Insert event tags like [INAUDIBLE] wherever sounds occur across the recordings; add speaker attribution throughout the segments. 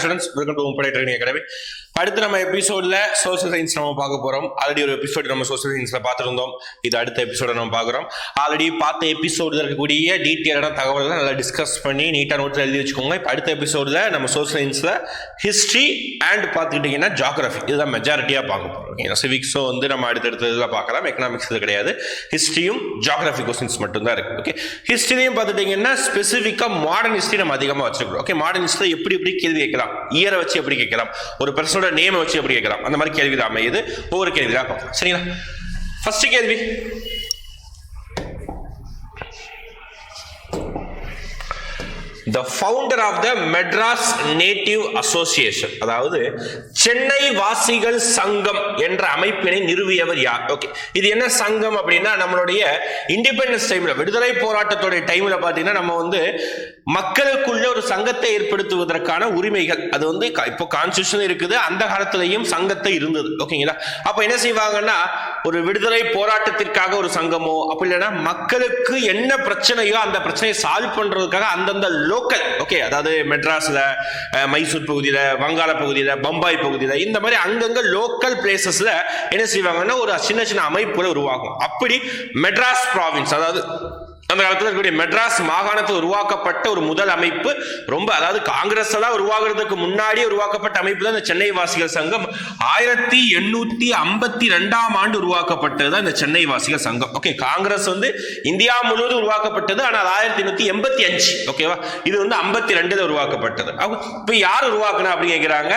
Speaker 1: Students welcome to முப்படை training academy அடுத்து நம்ம எபிசோட்ல சோஷியல் சயின்ஸ் நம்ம பார்க்க போறோம். ஆல்ரெடி ஒரு எபிசோட் நம்ம சோஷியல் சயின்ஸ்ல பார்த்துருந்தோம். இது அடுத்த எபிசோட நம்ம பார்க்குறோம். ஆல்ரெடி பார்த்த எபிசோட்ல இருக்கக்கூடிய டீட்டெயிலான தகவல்களை நல்லா டிஸ்கஸ் பண்ணி நீட்டாக நோட்ஸ் எழுதி வச்சுக்கோங்க. இப்போ அடுத்த எபிசோட்ல நம்ம சோசியல் சயின்ஸ்ல ஹிஸ்ட்ரி அண்ட் பார்த்துக்கிட்டிங்கன்னா ஜாகிரபி இதுதான் மெஜாரிட்டியாக பார்க்க போகிறோம் ஓகேங்களா சிவிக்ஸோ வந்து நம்ம அடுத்தடுத்த இதில் பார்க்கலாம். எக்கனாமிக்ஸ் இது கிடையாது. ஹிஸ்ட்ரியும் ஜாகிரபி கொஸ்டின்ஸ் மட்டும்தான் இருக்கு. ஓகே ஹிஸ்ட்ரிலையும் பார்த்துட்டிங்கன்னா ஸ்பெசிஃபிக்காக மாடர்ன் ஹிஸ்ட்ரி நம்ம அதிகமாக வச்சுருக்கோம் ஓகே மாடர்ன் ஹிஸ்ட்ரி எப்படி எப்படி கேள்வி கேட்கலாம்? இயரை வச்சு எப்படி கேட்கலாம்? ஒரு பர்சனோட நேமை வச்சு எப்படி கேட்கலாம் அந்த மாதிரி கேள்வி தான் அமையுது. ஒவ்வொரு கேள்வி தான் பார்க்கலாம் சரிங்களா? ஃபர்ஸ்ட் கேள்வி. The founder of the Madras native association அதாவது சென்னை வாசிகள் சங்கம் என்ற அமைப்பினை நிறுவியவர் யார்? ஓகே இது என்ன சங்கம் அப்படின்னா நம்மளுடைய இண்டிபெண்டன்ஸ் டைம்ல விடுதலை போராட்டத்துடைய டைம்ல பார்த்தீங்கன்னா நம்ம வந்து மக்களுக்குள்ள ஒரு சங்கத்தை ஏற்படுத்துவதற்கான உரிமைகள். அது வந்து இப்போ கான்ஸ்டியூஷன் இருக்குது அந்த காலத்திலையும் சங்கத்தை இருந்தது. ஓகேங்களா அப்ப என்ன செய்வாங்கன்னா ஒரு விடுதலை போராட்டத்திற்காக ஒரு சங்கமோ அப்படி இல்லைன்னா மக்களுக்கு என்ன பிரச்சனையோ அந்த பிரச்சனையை சால்வ் பண்றதுக்காக அந்தந்த லோ லோக்கல். ஓகே அதாவது மெட்ராஸ்ல மைசூர் பகுதியில் வங்காள பகுதியில் பம்பாய் பகுதியில் இந்த மாதிரி அங்கங்கே லோக்கல் பிளேசஸில் என்ன செய்வாங்கன்னா ஒரு சின்ன சின்ன அமைப்புகளை உருவாகும் அப்படி மெட்ராஸ் ப்ராவின்ஸ் அதாவது அந்த காலத்தில் இருக்கக்கூடிய மெட்ராஸ் மாகாணத்தில் உருவாக்கப்பட்ட ஒரு முதல் அமைப்பு. ரொம்ப அதாவது காங்கிரஸ் எல்லாம் உருவாகிறதுக்கு முன்னாடியே உருவாக்கப்பட்ட அமைப்பு தான் இந்த சென்னை வாசிகள் சங்கம். ஆயிரத்தி எண்ணூத்தி ஐம்பத்தி ரெண்டாம் ஆண்டு உருவாக்கப்பட்டது தான் இந்த சென்னை வாசிகள் சங்கம். ஓகே காங்கிரஸ் வந்து இந்தியா முழுவதும் உருவாக்கப்பட்டது ஆனால் ஆயிரத்தி எண்ணூத்தி எண்பத்தி அஞ்சு. ஓகேவா இது வந்து ஐம்பத்தி ரெண்டுல உருவாக்கப்பட்டது. இப்போ இப்ப யார் உருவாக்குனா அப்படின்னு கேட்கிறாங்க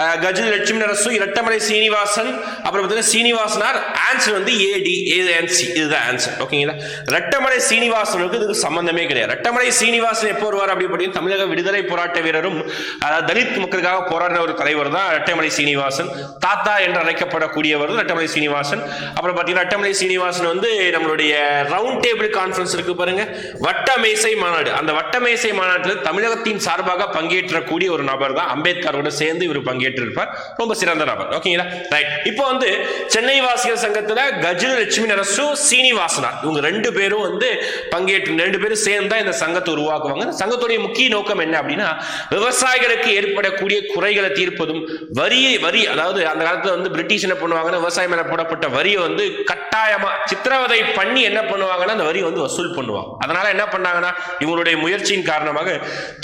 Speaker 1: அஹ், லட்சுமி நரசு இரட்டமலை சீனிவாசன் அப்புறம் பார்த்தீங்கன்னா சீனிவாசனார் ஆன்சர் வந்து ஏடி ஏஎன்சி இதுதான் ஆன்சர் ஓகேங்களா ரெட்டமலை சீனிவாசனுக்கு இதுக்கு சம்பந்தமே கிடையாது. ரெட்டமலை சீனிவாசன் எப்போ வருவார் அப்படி அப்படின்னு தமிழக விடுதலை போராட்ட வீரரும் அதாவது தலித் மக்களுக்காக போராடின ஒரு தலைவர் தான் ரெட்டமலை சீனிவாசன். தாத்தா என்று அழைக்கப்படக்கூடியவர் தான் ரெட்டமலை சீனிவாசன். அப்புறம் பார்த்தீங்கன்னா ரெட்டமலை சீனிவாசன் வந்து நம்மளுடைய ரவுண்ட் டேபிள் கான்ஃபரன்ஸ் இருக்கு பாருங்க. வட்டமேசை மாநாடு. அந்த வட்டமேசை மாநாட்டில் தமிழகத்தின் சார்பாக பங்கேற்றக்கூடிய ஒரு நபர் தான் அம்பேத்கரோட சேர்ந்து இவர் பங்கேற்றிருப்பார். ரொம்ப சிறந்த நபர். ஓகேங்களா ரைட் இப்போ வந்து சென்னை வாசிகள் சங்கத்தில் கஜில் லட்சுமி நரசு சீனிவாசனார் இவங்க ரெண்டு பேரும் வந்து பங்கேற்று ரெண்டு பேரும் சேர்ந்து தான் இந்த சங்கத்தை உருவாக்குவாங்க இந்த சங்கத்துடைய முக்கிய நோக்கம் என்ன அப்படின்னா விவசாயிகளுக்கு ஏற்படக்கூடிய குறைகளை தீர்ப்பதும் வரியை வரி அதாவது அந்த காலத்துல வந்து பிரிட்டிஷ் என்ன பண்ணுவாங்கன்னா விவசாயம் மேல போடப்பட்ட வரியை வந்து கட்டாயமா சித்திரவதை பண்ணி என்ன பண்ணுவாங்கன்னா அந்த வரி வந்து வசூல் பண்ணுவாங்க. அதனால என்ன பண்ணாங்கன்னா இவங்களுடைய முயற்சியின் காரணமாக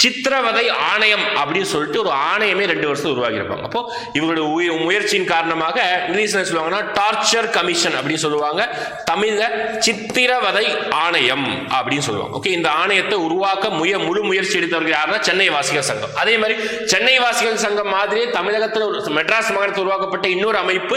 Speaker 1: சித்திரவதை ஆணையம் அப்படின்னு சொல்லிட்டு ஒரு ஆணையமே ரெண்டு வருஷம் உருவாக்கி இருப்பாங்க அப்போ இவங்களுடைய முயற்சியின் காரணமாக இங்கிலீஷ்ல சொல்லுவாங்கன்னா டார்ச்சர் கமிஷன் அப்படின்னு சொல்லுவாங்க. தமிழ்ல சித்திரவதை ஆணையம். அப்படின்னு சொல்லுவாங்க ஓகே இந்த ஆணையத்தை உருவாக்க முய முழு முயற்சி எடுத்தவர்கள் யாருன்னா சென்னை வாசிகள் சங்கம். அதே மாதிரி சென்னை வாசிகள் சங்கம் மாதிரியே தமிழகத்தில் ஒரு மெட்ராஸ் மாகாணத்தில் உருவாக்கப்பட்ட இன்னொரு அமைப்பு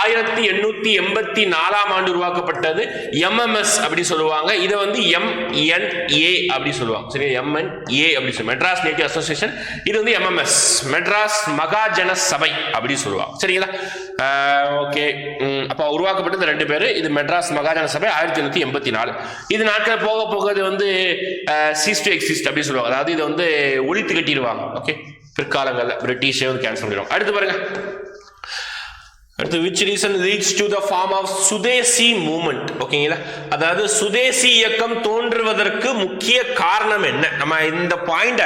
Speaker 1: ஆயிரத்தி எண்ணூத்தி எண்பத்தி நாலாம் ஆண்டு உருவாக்கப்பட்டது எம்எம்எஸ் அப்படி சொல்லுவாங்க. இதை வந்து எம்என்ஏ அப்படி சொல்லுவாங்க. சரி எம்என்ஏ அப்படி சொல்லு மெட்ராஸ் நேட்டிவ் அசோசியேஷன் இது வந்து எம்எம்எஸ் மெட்ராஸ் மகாஜன சபை அப்படி சொல்லுவாங்க. சரிங்களா? ஓகே. அப்போ உருவாக்கப்பட்டது ரெண்டு பேர் இது மெட்ராஸ் மகாஜன சபை ஆயிரத்தி எண்ணூற்றி எண்பத்தி நாலு. இது நாட்கள் போக போக இது வந்து சீஸ் டு எக்ஸிஸ்ட் அப்படின்னு சொல்லுவாங்க. அதாவது இது வந்து ஒழித்து கட்டிடுவாங்க. ஓகே? பிற்காலங்களில். பிரிட்டிஷே வந்து கேன்சல் பண்ணிடுவாங்க. அடுத்து பாருங்க. அடுத்து which reason leads to the form of swadeshi movement ஓகேங்களா அதாவது சுதேசி இயக்கம் தோன்றுவதற்கு முக்கிய காரணம் என்ன? நம்ம இந்த பாயிண்ட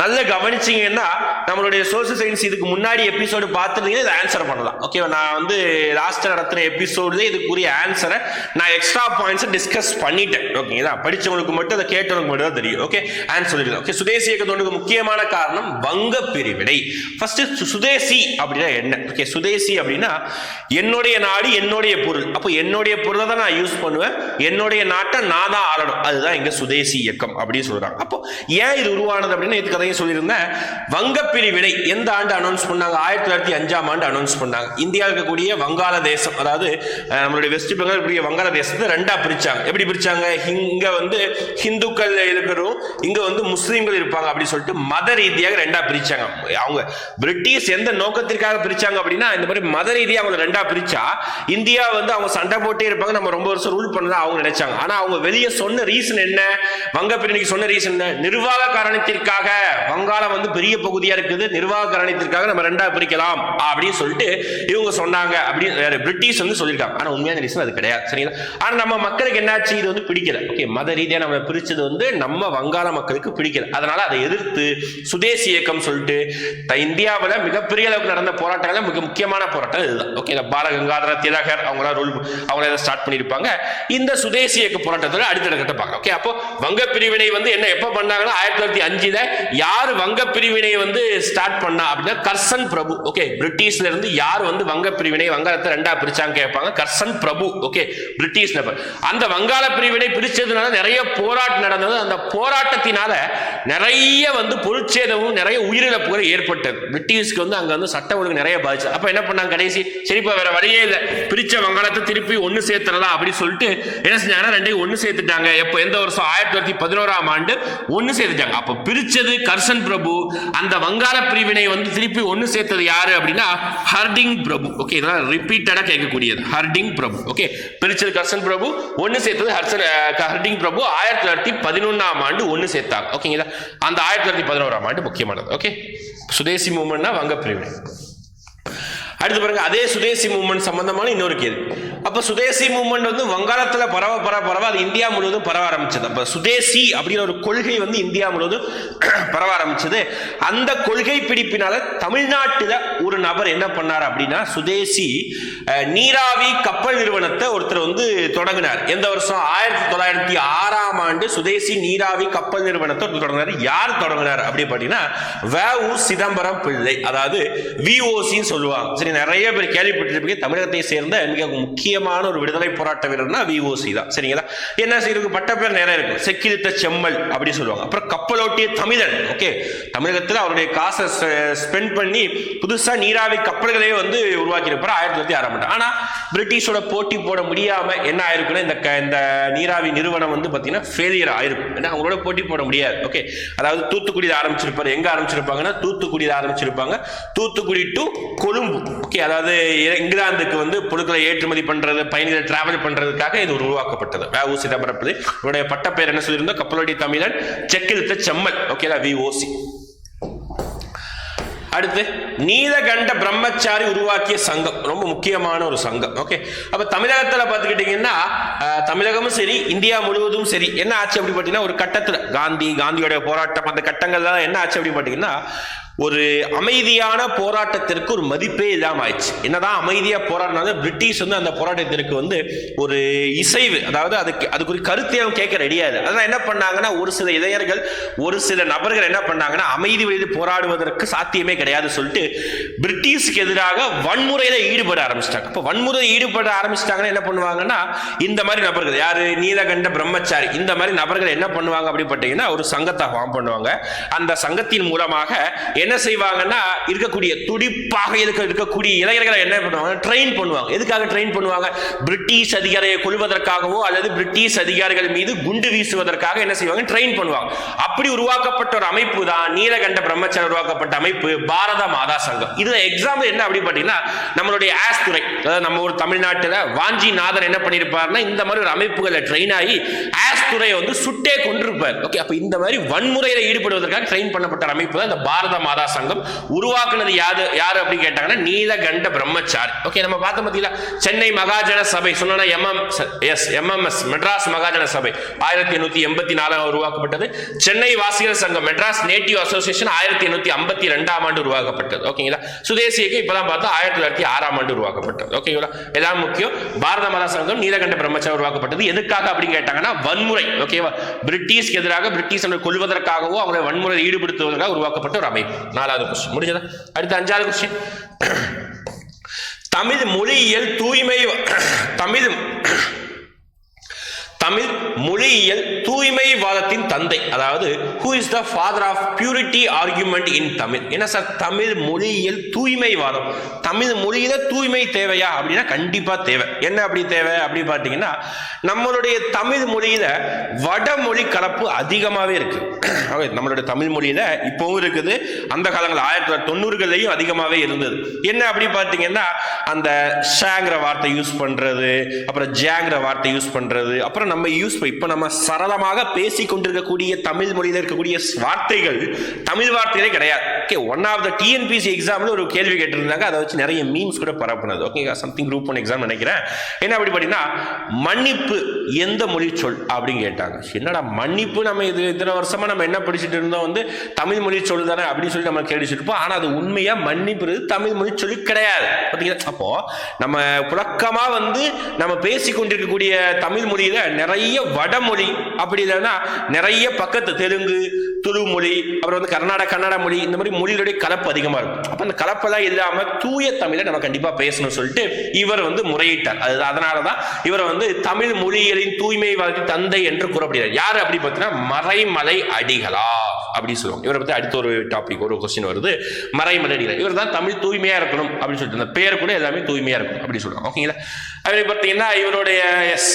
Speaker 1: நல்ல கவனிச்சிங்கன்னா நம்மளுடைய சோசியல் சயின்ஸ் இதுக்கு முன்னாடி எபிசோடு பார்த்துருந்தீங்கன்னா இதை ஆன்சர் பண்ணலாம். ஓகேவா நான் வந்து லாஸ்ட் நடத்தின எபிசோட்லேயே இதுக்குரிய ஆன்சரை நான் எக்ஸ்ட்ரா பாயிண்ட்ஸை டிஸ்கஸ் பண்ணிட்டேன். ஓகேங்களா படித்தவங்களுக்கு மட்டும் அதை கேட்டவங்களுக்கு மட்டும் தான் தெரியும். ஓகே ஆன்சர் சொல்லிடலாம். ஓகே சுதேசி இயக்கத்தோட முக்கியமான காரணம் வங்க பிரிவினை ஃபர்ஸ்ட் சுதேசி அப்படின்னா என்ன? ஓகே சுதேசி அப்படின்னா என்னுடைய நாடு என்னுடைய பொருள். அப்போ என்னுடைய பொருளை தான் நான் யூஸ் பண்ணுவேன். என்னுடைய நாட்டை நான் தான் ஆளணும். அதுதான் எங்க சுதேசி இயக்கம் அப்படின்னு சொல்றாங்க. அப்போ ஏன் இது உருவானது அப்படின்னு இது கதையும் சொல்லியிருந்தேன். வங்க பிரிவினை எந்த ஆண்டு அனௌன்ஸ் பண்ணாங்க? ஆயிரத்தி தொள்ளாயிரத்தி அஞ்சாம் ஆண்டு அனௌன்ஸ் பண்ணாங்க. இந்தியாவில் இருக்கக்கூடிய வங்காள தேசம் அதாவது நம்மளுடைய வெஸ்ட் பெங்கால் இருக்கக்கூடிய வங்காள தேசத்தை ரெண்டா பிரிச்சாங்க. எப்படி பிரிச்சாங்க? இங்க வந்து ஹிந்துக்கள் இருக்கிறோம் இங்க வந்து முஸ்லீம்கள் இருப்பாங்க அப்படின்னு சொல்லிட்டு மத ரீதியாக ரெண்டா பிரிச்சாங்க. அவங்க பிரிட்டிஷ் எந்த நோக்கத்திற்காக பிரிச்சாங்க அப்படின்னா இந்த மாதிரி மத ரீதியாக ரீதியா அவங்க ரெண்டா பிரிச்சா இந்தியா வந்து அவங்க சண்டை போட்டே இருப்பாங்க. நம்ம ரொம்ப வருஷம் ரூல் பண்ணலாம் அவங்க நினைச்சாங்க. ஆனா அவங்க வெளியே சொன்ன ரீசன் என்ன? வங்க பிரிவினைக்கு சொன்ன ரீசன் என்ன? நிர்வாக காரணத்திற்காக வங்காளம் வந்து பெரிய பகுதியா இருக்குது. நிர்வாக காரணத்திற்காக நம்ம ரெண்டா பிரிக்கலாம் அப்படின்னு சொல்லிட்டு இவங்க சொன்னாங்க அப்படின்னு வேற பிரிட்டிஷ் வந்து சொல்லியிருக்காங்க. ஆனா உண்மையான ரீசன் அது கிடையாது. சரிங்களா? ஆனா நம்ம மக்களுக்கு என்னாச்சு? இது வந்து பிடிக்கல. ஓகே மத ரீதியா நம்ம பிரிச்சது வந்து நம்ம வங்காள மக்களுக்கு பிடிக்கல. அதனால அதை எதிர்த்து சுதேசி இயக்கம் சொல்லிட்டு த- மிகப்பெரிய அளவுக்கு நடந்த போராட்டங்கள மிக முக்கியமான போராட்டம் இதுதான். ஓகே பால பாலகங்காதர திலகர் அவங்களாம் ரூல் அவங்கள ஸ்டார்ட் பண்ணியிருப்பாங்க. இந்த சுதேசி இயக்க போராட்டத்தில் அடுத்த கட்ட பார்க்கலாம். ஓகே அப்போ வங்க பிரிவினை வந்து என்ன எப்போ பண்ணாங்கன்னா ஆயிரத்தி தொள்ளாயிரத்தி அஞ்சுல யார் வங்க பிரிவினையை வந்து ஸ்டார்ட் பண்ணா அப்படின்னா கர்சன் பிரபு. ஓகே பிரிட்டிஷ்ல இருந்து யார் வந்து வங்க பிரிவினை வங்காளத்தை ரெண்டா பிரிச்சாங்க கேட்பாங்க. கர்சன் பிரபு. ஓகே பிரிட்டிஷ் நபர். அந்த வங்காள பிரிவினை பிரிச்சதுனால நிறைய போராட்டம் நடந்தது. அந்த போராட்டத்தினால நிறைய வந்து பொருட்சேதமும் நிறைய உயிரிழப்புகள் ஏற்பட்டது. பிரிட்டிஷ்க்கு வந்து அங்க வந்து சட்ட ஒழுங்கு நிறைய பாதிச்சு அப்ப என்ன பண்ணாங்க கடைசி? சரிப்பா வேற வழியே இல்லை. பிரிச்ச வங்காளத்தை திருப்பி ஒன்னு சேர்த்துடலாம் அப்படின்னு சொல்லிட்டு என்ன செஞ்சாங்கன்னா ரெண்டையும் ஒன்னு சேர்த்துட்டாங்க. எப்போ? எந்த வருஷம்? ஆயிரத்தி தொள்ளாயிரத்தி பதினோராம் ஆண்டு ஒன்னு சேர்த்துட்டாங்க. அப்ப பிரிச்சது கர்சன் பிரபு அந்த வங்காள பிரிவினை வந்து திருப்பி ஒன்னு சேர்த்தது யாரு அப்படின்னா ஹர்டிங் பிரபு. ஓகே இதெல்லாம் ரிப்பீட்டடா கேட்கக்கூடியது. ஹர்டிங் பிரபு. ஓகே பிரிச்சது கர்சன் பிரபு ஒன்னு சேர்த்தது ஹர்சன் ஹர்டிங் பிரபு. ஆயிரத்தி தொள்ளாயிரத்தி பதினொன்னாம் ஆண்டு ஒன்னு சேர்த்தாங்க. ஓகேங்களா அந்த ஆயிரத்தி தொள்ளாயிரத்தி பதினோராம் ஆண்டு முக்கியமானது. ஓகே சுதேசி மூமெண்ட்னா வங்க பிரிவினை. அடுத்து பாருங்க அதே சுதேசி மூவ்மெண்ட் சம்பந்தமான இன்னொரு கேள்வி. அப்ப சுதேசி மூவ்மெண்ட் வந்து வங்காளத்துல பரவ பரவ பரவ அது இந்தியா முழுவதும் பரவ ஆரம்பிச்சது. அப்ப சுதேசி அப்படிங்கிற ஒரு கொள்கை வந்து இந்தியா முழுவதும் [CLEARS THROAT] பரவ ஆரம்பிச்சது. அந்த கொள்கை பிடிப்பினால தமிழ்நாட்டுல ஒரு நபர் என்ன பண்ணார் அப்படின்னா சுதேசி அஹ், நீராவி கப்பல் நிறுவனத்தை ஒருத்தர் வந்து தொடங்கினார். எந்த வருஷம்? ஆயிரத்தி தொள்ளாயிரத்தி ஆறாம் ஆண்டு சுதேசி நீராவி கப்பல் நிறுவனத்தை ஒருத்தர் தொடங்கினார். யார் தொடங்கினார் அப்படி பார்த்தீங்கன்னா வ. உ. சிதம்பரம் பிள்ளை. அதாவது விஓசின்னு சொல்லுவாங்க. சரி நிறைய பேர் கேள்விப்பட்டிருப்பீங்க. தமிழகத்தை சேர்ந்த மிக முக்கியமான ஒரு விடுதலை போராட்ட வீரர்னா விஓசி தான். சரிங்களா? என்ன செய்யுது பட்ட பேர் நிறைய இருக்கும் செக்கிலித்த செம்மல் அப்படின்னு சொல்லுவாங்க. அப்புறம் கப்பலோட்டிய தமிழன். ஓகே? தமிழகத்தில் அவருடைய காசை ஸ்பெண்ட் பண்ணி புதுசாக நீராவி கப்பல்களே வந்து உருவாக்கி இருப்பார் ஆயிரத்தி தொள்ளாயிரத்தி ஆறாம் ஆண்டு. ஆனால் பிரிட்டிஷோட போட்டி போட முடியாமல் என்ன ஆயிருக்குன்னா இந்த க- இந்த நீராவி நிறுவனம் வந்து பார்த்தீங்கன்னா ஃபெயிலியர் ஆயிருக்கும். ஏன்னா அவங்களோட போட்டி போட முடியாது. ஓகே? அதாவது தூத்துக்குடியில் ஆரம்பிச்சிருப்பார். எங்கே ஆரம்பிச்சிருப்பாங்கன்னா தூத்துக்குடியில் ஆரம்பிச்சிருப்பாங்க. தூத்துக்குடி டு கொழும்பு. ஓகே அதாவது இங்கிலாந்துக்கு வந்து பொருட்களை ஏற்றுமதி பண்றது பயணிகளை டிராவல் பண்றதுக்காக இது உருவாக்கப்பட்டது. வே உ சிதம்பரப்பதி இவருடைய பட்டப்பெயர் என்ன சொல்லியிருந்தோம் கப்பலோடி தமிழன் செக்கிழுத்த செம்மல். ஓகேலா விஓசி அடுத்து நீலகண்ட பிரம்மச்சாரி உருவாக்கிய சங்கம். ரொம்ப முக்கியமான ஒரு சங்கம். ஓகே அப்ப தமிழகத்துல பாத்துக்கிட்டீங்கன்னா தமிழகமும் சரி இந்தியா முழுவதும் சரி. என்ன ஆச்சு அப்படி பார்த்தீங்கன்னா ஒரு கட்டத்துல காந்தி காந்தியோட போராட்டம் அந்த கட்டங்கள்லாம் என்ன ஆச்சு அப்படி பார்த்தீங்கன்னா ஒரு அமைதியான போராட்டத்திற்கு ஒரு மதிப்பே இல்லாம ஆயிடுச்சு. என்னதான் அமைதியா போராடினாலும் பிரிட்டிஷ் வந்து அந்த போராட்டத்திற்கு வந்து ஒரு இசைவு அதாவது அதுக்கு அதுக்கு ஒரு கருத்தை அவங்க கேட்க ரெடியாது அதனால என்ன பண்ணாங்கன்னா ஒரு சில இளைஞர்கள் ஒரு சில நபர்கள் என்ன பண்ணாங்கன்னா அமைதி வழியில் போராடுவதற்கு சாத்தியமே கிடையாது சொல்லிட்டு பிரிட்டிஷ்க்கு எதிராக வன்முறையில ஈடுபட ஆரம்பிச்சிட்டாங்க. அப்போ வன்முறையில் ஈடுபட ஆரம்பிச்சிட்டாங்கன்னா என்ன பண்ணுவாங்கன்னா இந்த மாதிரி நபர்கள் யாரு? நீலகண்ட பிரம்மச்சாரி. இந்த மாதிரி நபர்கள் என்ன பண்ணுவாங்க அப்படி பார்த்தீங்கன்னா ஒரு சங்கத்தை ஃபார்ம் பண்ணுவாங்க. அந்த சங்கத்தின் மூலமாக என்ன செய்வாங்கன்னா இருக்கக்கூடிய துடிப்பாக இருக்க இருக்கக்கூடிய இளைஞர்களை என்ன பண்ணுவாங்க? ட்ரெயின் பண்ணுவாங்க. எதுக்காக ட்ரெயின் பண்ணுவாங்க? பிரிட்டிஷ் அதிகாரியை கொள்வதற்காகவோ அல்லது பிரிட்டிஷ் அதிகாரிகள் மீது குண்டு வீசுவதற்காக என்ன செய்வாங்க? ட்ரெயின் பண்ணுவாங்க. அப்படி உருவாக்கப்பட்ட ஒரு அமைப்பு தான் நீலகண்ட பிரம்மச்சாரி உருவாக்கப்பட்ட அமைப்பு பாரத மாதா சங்கம். இதுல எக்ஸாம்பிள் என்ன அப்படி பார்த்தீங்கன்னா நம்மளுடைய ஆஸ் துறை. அதாவது நம்ம ஒரு தமிழ்நாட்டில் வாஞ்சி நாதர் என்ன பண்ணியிருப்பாருன்னா இந்த மாதிரி ஒரு அமைப்புகளை ட்ரெயின் ஆகி ஆஸ் துறையை வந்து சுட்டே கொண்டிருப்பார். ஓகே அப்போ இந்த மாதிரி வன்முறையில் ஈடுபடுவதற்காக ட்ரெயின் பண்ணப்பட்ட அமைப்பு தான் இந்த பாரத மாதா சங்கம். உருவாக்குனது யாரு யாரு அப்படின்னு கேட்டாங்கன்னா நீலகண்ட பிரம்மச்சாரி. ஓகே நம்ம பார்த்த பார்த்தீங்களா? சென்னை மகாஜன சபை. சொன்னா MM S MMS Madras Mahajana Sabha. ஆயிரத்தி எண்ணூத்தி எண்பத்தி நாலாம் உருவாக்கப்பட்டது. சென்னை வாசிகர் சங்கம் மெட்ராஸ் நேட்டிவ் அசோசியேஷன் ஆயிரத்தி எண்ணூத்தி ஐம்பத்தி ரெண்டாம் ஆண்டு உருவாக்கப்பட்டது. ஓகேங்களா சுதேசியக்கு இப்பதான் பார்த்தா ஆயிரத்தி தொள்ளாயிரத்தி ஆறாம் ஆண்டு உருவாக்கப்பட்டது. ஓகேங்களா எல்லாம் முக்கியம். பாரத மாதா சங்கம் நீலகண்ட பிரம்மச்சாரி உருவாக்கப்பட்டது. எதுக்காக அப்படின்னு கேட்டாங்கன்னா வன்முறை. ஓகேவா பிரிட்டிஷ்க்கு எதிராக பிரிட்டிஷ் கொள்வதற்காகவோ அவங்களை வன்முறை ஈடுபடுத்துவதற்காக உருவாக்கப்பட்ட ஒரு அமைப்பு. நாலாவது கொஸ்டின் முடிஞ்சதா? அடுத்து அஞ்சாவது கொஸ்டின் தமிழ் மொழியியல் தூய்மை தமிழ் தமிழ் மொழியியல் தூய்மைவாதத்தின் தந்தை. அதாவது who is the father of purity argument in Tamil என்ன சார் தமிழ் மொழியியல் தூய்மைவாதம். தமிழ் மொழியில தூய்மை தேவையா? அப்படின்னா கண்டிப்பாக தேவை. என்ன அப்படி தேவை அப்படி பார்த்தீங்கன்னா நம்மளுடைய தமிழ் மொழியில வடமொழி கலப்பு அதிகமாகவே இருக்கு. [CLEARS THROAT] நம்மளுடைய தமிழ் மொழியில இப்போவும் இருக்குது. அந்த காலங்கள் ஆயிரத்தி தொள்ளாயிரத்தி தொண்ணூறுகள்லையும் அதிகமாகவே இருந்தது. என்ன அப்படி பார்த்தீங்கன்னா அந்த ஷேங்கிற வார்த்தை யூஸ் பண்றது அப்புறம் ஜேங்கிற வார்த்தை யூஸ் பண்றது அப்புறம் நம்ம யூஸ் இப்போ நம்ம சரளமாக பேசி கொண்டிருக்கக்கூடிய தமிழ் மொழியில் இருக்கக்கூடிய வார்த்தைகள் தமிழ் வார்த்தைகளே கிடையாது. Okay one of the TNPSC எக்ஸாம்ல ஒரு கேள்வி கேட்டிருந்தாங்க. அதை வச்சு நிறைய மீம்ஸ் கூட பரப்புனது. Okay something group one exam நினைக்கிறேன். என்ன அப்படி பார்த்தீங்கன்னா மன்னிப்பு எந்த மொழி சொல் அப்படின்னு கேட்டாங்க. என்னடா மன்னிப்பு நம்ம இது இத்தனை வருஷமா நம்ம என்ன படிச்சுட்டு இருந்தோம் வந்து தமிழ் மொழி சொல் தானே அப்படின்னு சொல்லி நம்ம கேட்டுச்சுட்டு இருப்போம் ஆனால் அது உண்மையாக மன்னிப்பு தமிழ் மொழி சொல்லி கிடையாது. பார்த்தீங்களா அப்போ நம்ம புழக்கமாக வந்து நம்ம பேசி கொண்டிருக்கக்கூடிய தமிழ் மொழியில் நிறைய வடமொழி அப்படி இல்லைன்னா நிறைய பக்கத்து தெலுங்கு துளு மொழி அப்புறம் வந்து கர்நாடக கன்னட மொழி இந்த மாதிரி மொழிகளுடைய கலப்பு அதிகமாக இருக்கும். அப்போ அந்த கலப்பெல்லாம் இல்லாமல் தூய தமிழை நம்ம கண்டிப்பாக பேசணும்னு சொல்லிட்டு இவர் வந்து முறையிட்டார். அது அதனாலதான் இவரை வந்து தமிழ் மொழிகளின் தூய்மை வாழ்க்கை தந்தை என்று கூறப்படுகிறார். யார் அப்படி பார்த்தீங்கன்னா மறைமலை அடிகளா அப்படி சொல்லுவாங்க. இவரை பற்றி அடுத்த ஒரு டாபிக் ஒரு கொஸ்டின் வருது. மறைமலை அடிகள். இவர் தான் தமிழ் தூய்மையாக இருக்கணும் அப்படின்னு சொல்லிட்டு அந்த பேர் கூட எல்லாமே தூய்மையாக இருக்கும் அப்படின்னு சொல்லுவாங்க ஓகேங்களா? அப்படி பார்த்தீங்கன்னா இவருடைய எஸ்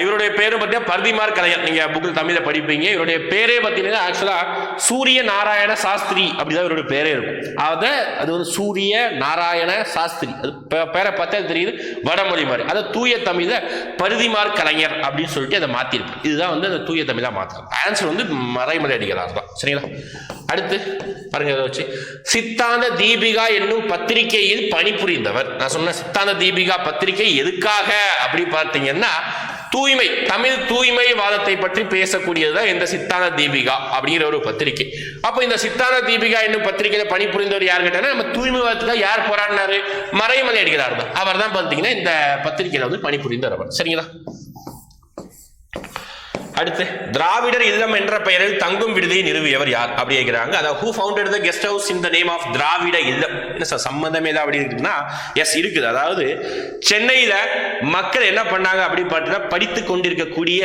Speaker 1: இவருடைய பேரும் பார்த்தீங்கன்னா பர்திமார் கலைஞர். நீங்க புக்கில் தமிழில் படிப்பீங்க. இவருடைய பேரே பார்த்தீங்கன்னா ஆக்சுவலாக சூரிய நாராயண சாஸ்திரி அப்படிதான் இவருடைய பேரே இருக்கும். அதை அது வந்து சூரிய நாராயண சாஸ்திரி. அது பே- பேரை பார்த்தா தெரியுது. வடமொழி மாதிரி. அதை தூய தமிழை பருதிமார் கலைஞர் அப்படின்னு சொல்லிட்டு அதை மாற்றிருப்பேன் இதுதான் வந்து அந்த தூய தமிழாக மாற்றலாம் ஆன்சர் வந்து மறைமலை அடிக்கிறார் தான். சரிங்களா? அடுத்து பாருங்க இதை வச்சு. சித்தாந்த தீபிகா என்னும் பத்திரிகையில் பணிபுரிந்தவர். நான் சொன்ன சித்தாந்த தீபிகா பத்திரிகை எதுக்காக அப்படி பார்த்தீங்கன்னா தூய்மை தமிழ் தூய்மை வாதத்தை பற்றி பேசக்கூடியதுதான் இந்த சித்தாந்த தீபிகா அப்படிங்கிற ஒரு பத்திரிகை அப்போ இந்த சித்தாந்த தீபிகா என்னும் பத்திரிகையில பணிபுரிந்தவர் யார் கேட்டாங்கன்னா நம்ம தூய்மைவாதத்துக்கு யார் போராடினாரு? மறைமலை அடிகளார் தான். அவர் தான் பார்த்தீங்கன்னா இந்த பத்திரிகையில வந்து பணிபுரிந்தவர் அவர். சரிங்களா? அடுத்து திராவிடர் இல்லம் என்ற பெயரில் தங்கும் விடுதியை நிறுவியவர் யார்? அப்படி கேட்கிறாங்க அதாவது who founded the guest house in the name of Dravida Illam? என்ன சார் சம்பந்தமே இல்லை அப்படி இருக்குன்னா எஸ் இருக்குது. அதாவது சென்னையில் மக்கள் என்ன பண்ணாங்க அப்படி பார்த்தீங்கன்னா படித்து கொண்டிருக்கக்கூடிய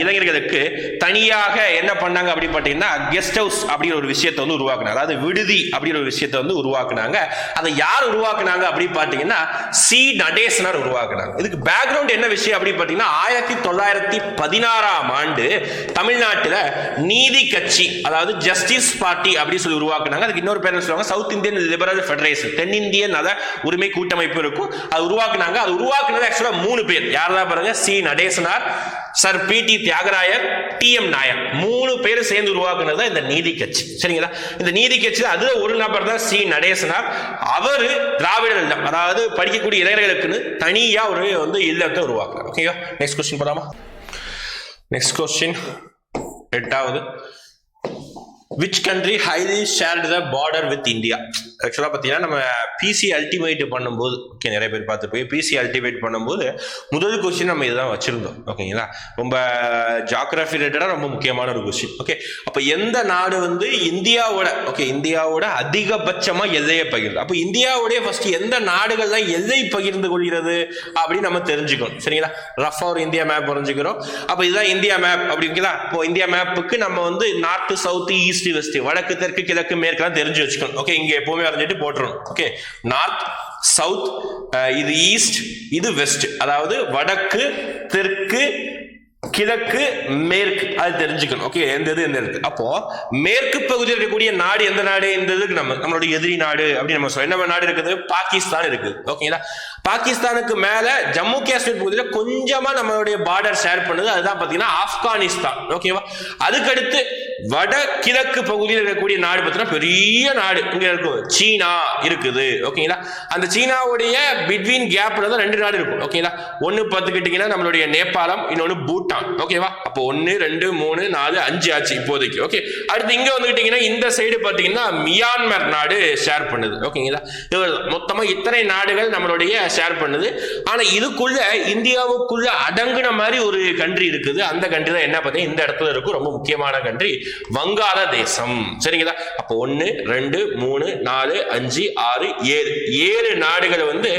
Speaker 1: இளைஞர்களுக்கு தனியாக என்ன பண்ணாங்க அப்படி பார்த்தீங்கன்னா கெஸ்ட் ஹவுஸ் அப்படிங்கிற ஒரு விஷயத்தை வந்து உருவாக்குனாங்க. அதாவது விடுதி அப்படிங்கிற ஒரு விஷயத்தை வந்து உருவாக்குனாங்க. அதை யார் உருவாக்குனாங்க அப்படி பார்த்தீங்கன்னா சி நடேசனர் உருவாக்குனாங்க. இதுக்கு பேக்ரவுண்ட் என்ன விஷயம் அப்படி பார்த்தீங்கன்னா ஆயிரத்தி தொள்ளாயிரத்தி பதினாறாம் ஆண்டு ஆண்டு தமிழ்நாட்டில் நீதி கட்சி அதாவது ஜஸ்டிஸ் பார்ட்டி அப்படின்னு சொல்லி உருவாக்குனாங்க. அதுக்கு இன்னொரு பேர் சொல்லுவாங்க? சவுத் இந்தியன் லிபரல் ஃபெடரேஷன் தென்னிந்திய நல உரிமை கூட்டமைப்பு இருக்கும். அது உருவாக்குனாங்க. அது உருவாக்குனது ஆக்சுவலாக மூணு பேர். யாரெல்லாம் பாருங்க? C. Natesanar Sir P. T. Thyagarayar T. M. Nair. மூணு பேர் சேர்ந்து உருவாக்குனது தான் இந்த நீதி கட்சி. சரிங்களா? இந்த நீதி கட்சி அதுல ஒரு நபர் தான் சி. நடேசனார். அவர் திராவிடர் இல்லம். அதாவது படிக்கக்கூடிய இளைஞர்களுக்குன்னு தனியா ஒரு வந்து இல்லத்தை உருவாக்குறார் ஓகேவா? நெக்ஸ்ட் கொஸ்டின் போலாமா? நெக்ஸ்ட் கொஸ்டின் எட்டாவது. Which country highly shared the border with India ஆக்சுவலாக பார்த்தீங்கன்னா நம்ம பிசி அல்டிமேட் பண்ணும்போது ஓகே நிறைய பேர் பார்த்து போய் பிசி அல்டிமேட் பண்ணும்போது முதல் கொஸ்டின் நம்ம இதுதான் வச்சுருந்தோம் ஓகேங்களா ரொம்ப ஜாகிரபி ரிலேட்டடாக ரொம்ப முக்கியமான ஒரு கொஸ்டின் ஓகே அப்போ எந்த நாடு வந்து இந்தியாவோட ஓகே இந்தியாவோட அதிகபட்சமாக எல்லையை பகிர்ந்து அப்போ இந்தியாவுடைய ஃபர்ஸ்ட் எந்த நாடுகள் தான் எல்லை பகிர்ந்து கொள்கிறது அப்படின்னு நம்ம தெரிஞ்சுக்கணும் சரிங்களா? ரஃபாக ஒரு இந்தியா மேப் வரைஞ்சிக்கிறோம். அப்போ இதுதான் இந்தியா மேப் அப்படிங்களா இப்போ இந்தியா மேப்புக்கு நம்ம வந்து நார்த்து சவுத்து ஈஸ்ட் வெஸ்ட் வடக்கு தெற்கு கிழக்கு மேற்கெல்லாம் தெரிஞ்சு வச்சுக்கணும் ஓகே இங்கே எப்போவுமே வரைஞ்சிட்டு போட்டுரும் ஓகே நார்த் சவுத் இது ஈஸ்ட் இது வெஸ்ட் அதாவது வடக்கு தெற்கு கிழக்கு மேற்கு. அது தெரிஞ்சுக்கணும். ஓகே எந்த இது எந்த இருக்கு அப்போ மேற்கு பகுதியில் இருக்கக்கூடிய நாடு எந்த நாடு? இந்த இதுக்கு நம்ம நம்மளுடைய எதிரி நாடு அப்படின்னு நம்ம சொல்றோம். என்ன நாடு இருக்குது? பாகிஸ்தான் இருக்குது. ஓகேங்களா பாகிஸ்தானுக்கு மேல ஜம்மு காஷ்மீர் பகுதியில் கொஞ்சமா நம்மளுடைய பார்டர் ஷேர் பண்ணுது. அதுதான் பாத்தீங்கன்னா ஆப்கானிஸ்தான். ஓகேவா அதுக்கடுத்து வட கிழக்கு பகுதியில் இருக்கக்கூடிய நாடு பார்த்தீங்கன்னா பெரிய நாடு. இங்க இருக்கும் சீனா இருக்குது. ஓகேங்களா? அந்த சீனாவுடைய பிட்வீன் கேப்ல தான் ரெண்டு நாடு இருக்கும். ஓகேங்களா? ஒன்னு பார்த்துக்கிட்டீங்கன்னா நம்மளுடைய நேபாளம் இன்னொன்னு பூட்டான். ஓகேவா? அப்போ ஒன்னு ரெண்டு மூணு நாலு அஞ்சு ஆச்சு இப்போதைக்கு. ஓகே? அடுத்து இங்க வந்துக்கிட்டிங்கன்னா இந்த சைடு பார்த்தீங்கன்னா மியான்மர் நாடு ஷேர் பண்ணுது. ஓகேங்களா? மொத்தமாக மொத்தமா இத்தனை நாடுகள் நம்மளுடைய ஷேர் பண்ணுது. ஆனா இதுக்குள்ள இந்தியாவுக்குள்ள அடங்குன மாதிரி ஒரு கண்ட்ரி இருக்குது. அந்த கண்ட்ரி தான் என்ன பார்த்தீங்கன்னா இந்த இடத்துல இருக்கும். ரொம்ப முக்கியமான கண்ட்ரி வங்காள தேசம். சரிங்களா? அப்போ ஒன்று ரெண்டு மூணு நாலு அஞ்சு ஆறு ஏழு. ஏழு நாடுகளை வந்து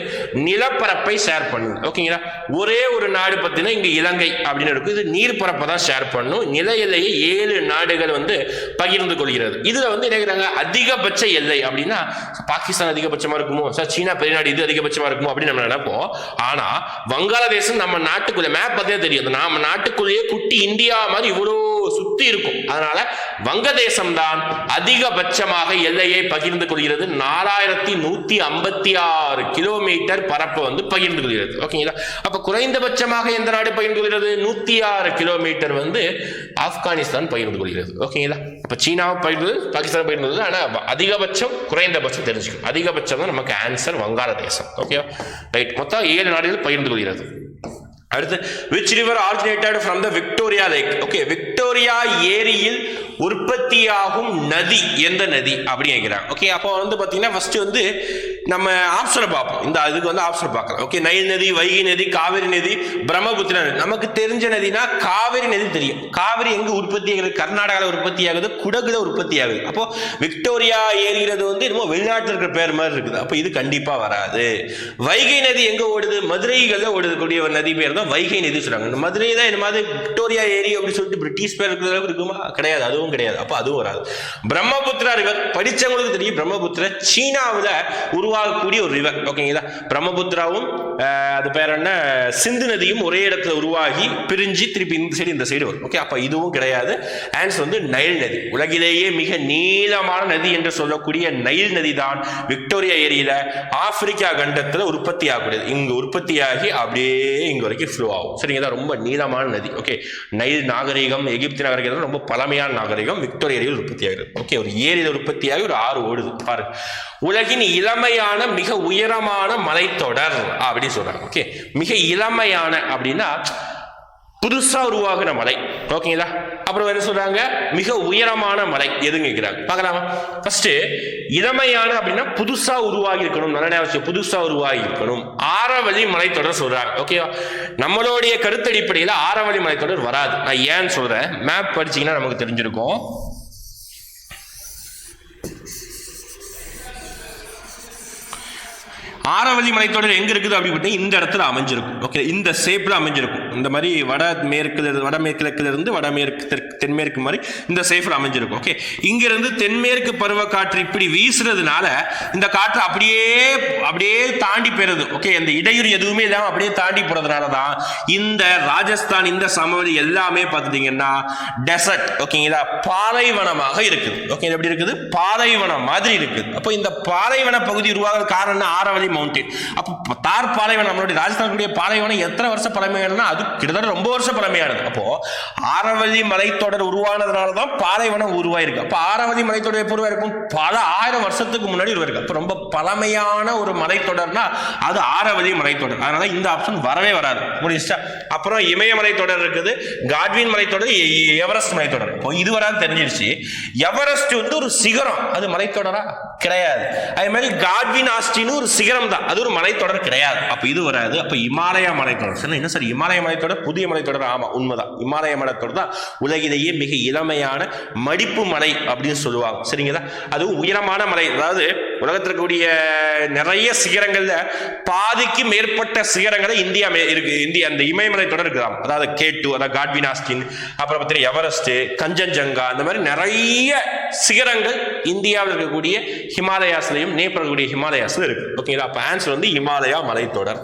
Speaker 1: நிலப்பரப்பை ஷேர் பண்ணும் ஓகேங்களா ஒரே ஒரு நாடு பார்த்தீங்கன்னா இங்கே இலங்கை அப்படின்னு இருக்கும். இது நீர்ப்பரப்பை தான் ஷேர் பண்ணும். நில எல்லையை ஏழு நாடுகள் வந்து பகிர்ந்து கொள்கிறது. இதில் வந்து நினைக்கிறாங்க அதிகபட்ச எல்லை அப்படின்னா பாகிஸ்தான் அதிகபட்சமாக இருக்குமோ? சார் சீனா பெரிய நாடு இது அதிகபட்சமாக இருக்குமோ அப்படின்னு நம்ம நினைப்போம். ஆனால் வங்காளதேசம் நம்ம நாட்டுக்குள்ளே மேப் பார்த்தே தெரியும். நம்ம நாட்டுக்குள்ளேயே குட்டி இந்தியா மாதிரி இவ்வளோ சுத்தி இருக்கும். அதனால வங்கதேசம் தான் அதிகபட்சமாக எல்லையை பகிர்ந்து கொள்கிறது. நாலாயிரத்தி நூத்தி ஐம்பத்தி ஆறு கிலோமீட்டர் பரப்பு வந்து பகிர்ந்து கொள்கிறது. ஓகேங்களா? அப்ப குறைந்தபட்சமாக எந்த நாடு பகிர்ந்து கொள்கிறது? நூத்தி ஆறு கிலோமீட்டர் வந்து ஆப்கானிஸ்தான் பகிர்ந்து கொள்கிறது. ஓகேங்களா? அப்ப சீனாவை பகிர்ந்து பாகிஸ்தான் பகிர்ந்து ஆனா அதிகபட்சம் குறைந்தபட்சம் தெரிஞ்சுக்கணும். அதிகபட்சம் தான் நமக்கு ஆன்சர் வங்காளதேசம். ஓகே ரைட் மொத்தம் ஏழு நாடுகள் பகிர்ந்து கொள்கிறது. அடுத்து which river originated from the Victoria lake okay Victoria ஏரியில் உற்பத்தியாகும் நதி எந்த நதி அப்படின்னு கேட்குறாங்க. ஓகே அப்போ வந்து பார்த்தீங்கன்னா ஃபர்ஸ்ட் வந்து நம்ம ஆப்ஷனை பார்ப்போம். இந்த அதுக்கு வந்து ஆப்ஷன் பார்க்கலாம். ஓகே நைல் நதி வைகை நதி காவிரி நதி பிரம்மபுத்திரா நதி. நமக்கு தெரிஞ்ச நதினா காவிரி நதி தெரியும். காவிரி எங்கே உற்பத்தி ஆகுது? கர்நாடகாவில் உற்பத்தி ஆகுது குடகுல உற்பத்தி ஆகுது. அப்போ விக்டோரியா ஏரிங்கிறது வந்து என்னமோ வெளிநாட்டில் இருக்கிற பேர் மாதிரி இருக்குது. அப்போ இது கண்டிப்பாக வராது. வைகை நதி எங்கே ஓடுது? மதுரைகளில் ஓடுக்கூடிய ஒரு நதி பேர் தான் வைகை நதி சொல்கிறாங்க இந்த மதுரை தான் இந்த மாதிரி விக்டோரியா ஏரி அப்படின்னு சொல்லிட்டு பிரிட்டிஷ் பேர் இருக்கிற அளவுக்கு இருக்குமா? கிடையாது. அதுவும் கிடையாது. அப்போ அதுவும் வராது. பிரம்மபுத்திரா ரிவர் படித்தவங்களுக்கு தெரியும் பிரம்மபுத்திரா சீனாவில் உருவாகக்கூடிய ஒரு ரிவர் ஓகேங்களா பிரம்மபுத்திராவும் அது பேர் என்ன? சிந்து நதியும் ஒரே இடத்துல உருவாகி பிரிஞ்சு திருப்பி இந்த சைடு இந்த சைடு வரும். ஓகே அப்போ இதுவும் கிடையாது. ஆன்சர் வந்து நைல் நதி. உலகிலேயே மிக நீளமான நதி என்று சொல்லக்கூடிய நைல் நதி தான் விக்டோரியா ஏரியில ஆப்பிரிக்கா கண்டத்தில் உற்பத்தி ஆகக்கூடியது இங்கு உற்பத்தியாகி அப்படியே இங்க வரைக்கும் ஃப்ளோ ஆகும். சரிங்களா ரொம்ப நீளமான நதி. ஓகே நைல் நாகரிகம் எகிப்து நாகரிகம் ரொம்ப பழமையான நாகரிகம். விக்டோரியா ஏரியில் உற்பத்தி ஆகிறது ஓகே ஒரு ஏரியில் உற்பத்தியாகி ஒரு ஆறு ஓடுது. பாரு. உலகின் இளமையான மிக உயரமான மலைத்தொடர் அப்படின்னு சொல்றாங்க. ஓகே மிக இளமையான அப்படின்னா புதுசா உருவாகின மலை. ஓகேங்களா அப்புறம் என்ன சொல்றாங்க? மிக உயரமான மலை. எதுன்னு கேட்கிறாங்க பார்க்கலாமா? ஃபர்ஸ்ட் இளமையான அப்படின்னா புதுசா உருவாகி இருக்கணும். நல்ல அவசியம் புதுசா உருவாகி இருக்கணும். ஆரவழி மலைத்தொடர் சொல்றாங்க. ஓகேவா நம்மளுடைய கருத்தடிப்படையில் ஆரவழி மலைத்தொடர் வராது. நான் ஏன்னு சொல்றேன்? மேப் படிச்சீங்கன்னா நமக்கு தெரிஞ்சிருக்கும். ஆரவல்லி மலைத்தொடர் எங்க இருக்குது அப்படின்னு பார்த்தீங்கன்னா இந்த இடத்துல அமைஞ்சிருக்கும். ஓகே இந்த ஷேப்ல அமைஞ்சிருக்கும். இந்த மாதிரி வட மேற்குல இருந்து வடமேற்குல இருந்து வடமேற்கு தெற்கு தென்மேற்கு மாதிரி இந்த ஷேப்ல அமைஞ்சிருக்கும். ஓகே இங்கிருந்து தென்மேற்கு பருவ காற்று இப்படி வீசுறதுனால இந்த காற்று அப்படியே அப்படியே தாண்டி போயிருது ஓகே அந்த இடையூறு எதுவுமே இல்லாமல் அப்படியே தாண்டி போறதுனால தான் இந்த ராஜஸ்தான் இந்த சமவெளி எல்லாமே பார்த்துட்டீங்கன்னா டெசர்ட் ஓகேங்களா பாலைவனமாக இருக்குது. ஓகே எப்படி இருக்குது? பாலைவனம் மாதிரி இருக்குது. அப்போ இந்த பாலைவன பகுதி உருவாக காரணம் ஆரவழி மவுண்டன் அப்போ தார் பாலைவனம் நம்மளுடைய ராஜஸ்தானுடைய பாலைவனம் எத்தனை வருஷம் பழமையானதுன்னா அது கிட்டத்தட்ட ரொம்ப வருஷம் பழமையானது. அப்போ ஆரவதி மலைத்தொடர் உருவானதுனால தான் பாலைவனம் உருவாயிருக்கு. அப்போ ஆரவதி மலைத்தொடர் எப்போ உருவாயிருக்கும்? பல ஆயிரம் வருஷத்துக்கு முன்னாடி உருவாயிருக்கு. அப்போ ரொம்ப பழமையான ஒரு மலைத்தொடர்னா அது ஆரவதி மலைத்தொடர். அதனால இந்த ஆப்ஷன் வரவே வராது. முடிச்சா அப்புறம் இமயமலை தொடர் இருக்குது. காட்வின் மலைத்தொடர் எவரெஸ்ட் மலைத்தொடர். இப்போ இது வராது தெரிஞ்சிருச்சு. எவரெஸ்ட் வந்து ஒரு சிகரம். அது மலைத்தொடரா? கிடையாது. அதே மாதிரி காட்வின் ஆஸ்டின்னு ஒரு சிகரம் தான். அது ஒரு மலைத்தொடர் கிடையாது. அப்போ இது வராது. அப்போ இமாலய மலைத்தொடர். சரி என்ன சார்? இமாலய மலைத்தொடர் புதிய மலைத்தொடர் ஆமாம் உண்மைதான். இமாலய மலைத்தொடர் தான் உலகிலேயே மிக இளமையான மடிப்பு மலை அப்படின்னு சொல்லுவாங்க. சரிங்களா? அதுவும் உயரமான மலை. அதாவது உலகத்தில் இருக்கக்கூடிய நிறைய சிகரங்களில் பாதிக்கு மேற்பட்ட சிகரங்களை இந்தியா இருக்கு இந்தியா அந்த இமயமலை தொடர் இருக்குதாம். அதாவது கேட்டு அதாவது காட்வினாஸ்கின் அப்புறம் பார்த்தீங்கன்னா எவரெஸ்ட் கஞ்சன்ஜங்கா அந்த மாதிரி நிறைய சிகரங்கள் இந்தியாவில் இருக்கக்கூடிய ஹிமாலயாஸ்லையும் நேபாள் இருக்கக்கூடிய ஹிமாலயாஸ்ல இருக்கு. ஓகேங்களா? அப்ப ஆன்சர் வந்து ஹிமாலயா மலைத்தொடர்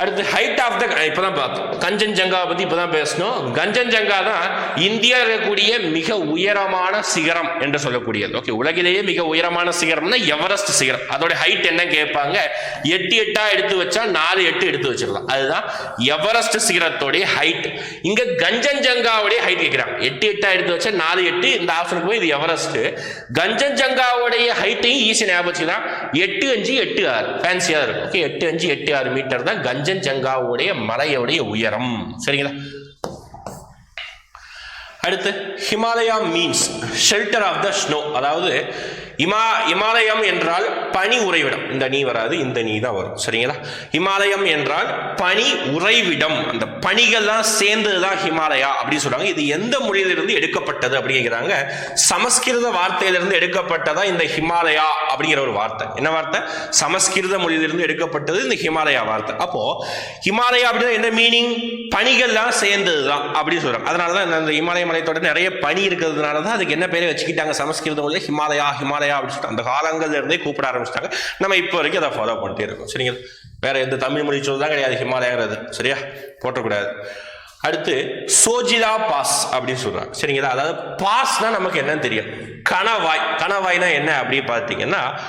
Speaker 1: அடுத்து ஹைட் ஆஃப் த இப்பதான் பார்த்தோம் கஞ்சன்ஜங்காவை பற்றி இப்போ தான் பேசணும். கஞ்சன்ஜங்கா தான் இந்தியா இருக்கக்கூடிய மிக உயரமான சிகரம் என்று சொல்லக்கூடியது. ஓகே உலகிலேயே மிக உயரமான சிகரம்னா எவரெஸ்ட் சிகரம். அதோட ஹைட் என்ன கேட்பாங்க. எட்டு எட்டாக எடுத்து வச்சா நாலு எட்டு எடுத்து வச்சிடலாம். அதுதான் எவரெஸ்ட் சிகரத்தோடைய ஹைட் இங்கே கஞ்சன்ஜங்காவுடைய ஹைட் கேட்குறாங்க எட்டு எட்டாக எடுத்து வச்சா நாலு எட்டு. இந்த ஆப்ஷனுக்கு போய் இது எவரெஸ்ட். கஞ்சன்ஜங்காவுடைய ஹைட்டையும் ஈஸி ஞாபகம் வச்சுக்கலாம். எட்டு அஞ்சு எட்டு ஆறு. ஃபேன்சியாக இருக்கும். ஓகே எட்டு அஞ்சு எட்டு ஆறு மீட்டர் தான் கஞ்சன்ஜங்காவுடைய மலையுடைய உயரம். சரிங்களா? அடுத்து Himalaya means shelter of the snow அதாவது இமா இமாலயம் என்றால் பனி உறைவிடம். இந்த நீ வராது இந்த நீ தான் வரும். சரிங்களா? இமாலயம் என்றால் பனி உறைவிடம். அந்த பனிகள்லாம் சேர்ந்தது தான் ஹிமாலயா அப்படின்னு சொல்றாங்க. இது எந்த மொழியிலிருந்து எடுக்கப்பட்டது அப்படிங்கிறாங்க. சமஸ்கிருத வார்த்தையிலிருந்து எடுக்கப்பட்டதா இந்த ஹிமாலயா அப்படிங்கிற ஒரு வார்த்தை. என்ன வார்த்தை? சமஸ்கிருத மொழியிலிருந்து எடுக்கப்பட்டது இந்த ஹிமாலயா வார்த்தை. அப்போ ஹிமாலயா அப்படின்னா என்ன மீனிங் பனிகள்லாம் சேர்ந்தது தான் அப்படின்னு சொல்றாங்க. அதனால தான் இந்த இமாலய மலையத்தோட நிறைய பனி இருக்கிறதுனால தான் அதுக்கு என்ன பேரை வச்சுக்கிட்டாங்க? சமஸ்கிருத மொழியில் ஹிமாலயா ஹிமாலயா அப்படின்னு சொல்லிட்டு அந்த காலங்கள்ல இருந்தே கூப்பிட ஆரம்பிச்சிட்டாங்க. நம்ம இப்போ வரைக்கும் அதை ஃபாலோ பண்ணிட்டே இருக்கோம். சரிங்களா? வேற எந்த தமிழ் மொழி சொல் தான் கிடையாது. ஹிமாலயங்கிறது. சரியா? போட்டக்கூடாது. அடுத்து சோஜிலா பாஸ் அப்படின்னு சொல்றாங்க. சரிங்களா? அதாவது பாஸ்னா நமக்கு என்னன்னு தெரியும். கணவாய். கணவாய்னா என்ன அப்படின்னு பார்த்தீங்கன்னா